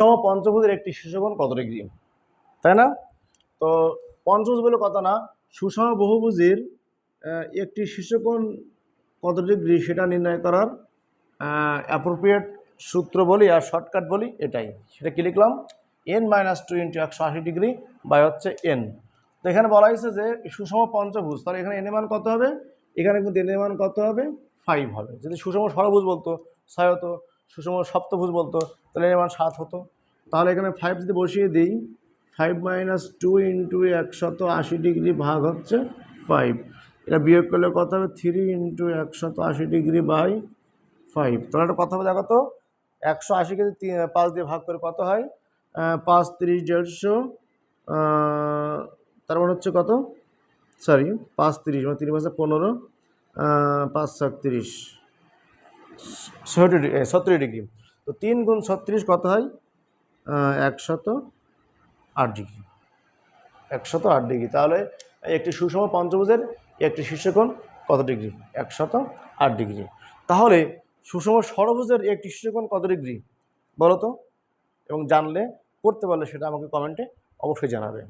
সম পঞ্চভুজের একটি শীর্ষকোণ কত ডিগ্রি? তাই না? তো পঞ্চভুজ বলে কথা না? সুষম বহুভুজের একটি শীর্ষকোণ কত ডিগ্রি সেটা নির্ণয় করার অ্যাপ্রোপ্রিয়েট সূত্র বলি আর শর্টকাট বলি এটাই। সেটা কি লিখলাম? এন মাইনাস টু ইন্টু একশো আশি ডিগ্রি বাই হচ্ছে এন তো এখানে বলা হয়েছে যে সুষম পঞ্চভুজ তাহলে এখানে এন মান কত হবে? এখানে কিন্তু এন মান কত হবে? ফাইভ হবে। যদি সুষম ষড়ভুজ বলতো, ছয় হতো সুষম সপ্তভুজ বলতো, তাহলে এন মান সাত হতো। তাহলে এখানে ফাইভ যদি বসিয়ে দিই ফাইভ মাইনাস টু ইন্টু একশত আশি ডিগ্রি ভাগ হচ্ছে ফাইভ এটা বিয়োগ করলে কত হবে? থ্রি ইন্টু একশত আশি ডিগ্রি বাই ফাইভ তাহলে একটা কথা হবে, দেখো তো, একশো আশিকে পাঁচ দিয়ে ভাগ করে কত হয়? পাঁচ তিরিশ দেড়শো তার মানে হচ্ছে কত? সরি পাঁচ তিরিশ মানে তিরিশ পাঁচে পনেরো পাঁচ সাত তিরিশ ডিগ্রি সত্তর ডিগ্রি। তো তিন গুণ ছত্রিশ কত হয়? একশত আট ডিগ্রি। একশত আট ডিগ্রি। তাহলে একটি সুষম পঞ্চভুজের একটি শীর্ষকোণ কত ডিগ্রি? একশত আট ডিগ্রি। তাহলে সুষম ষড়ভুজের একটি শীর্ষকোণ কত ডিগ্রি? বলো তো। এবং জানলে, করতে পারলে সেটা আমাকে কমেন্টে অবশ্যই জানাবে।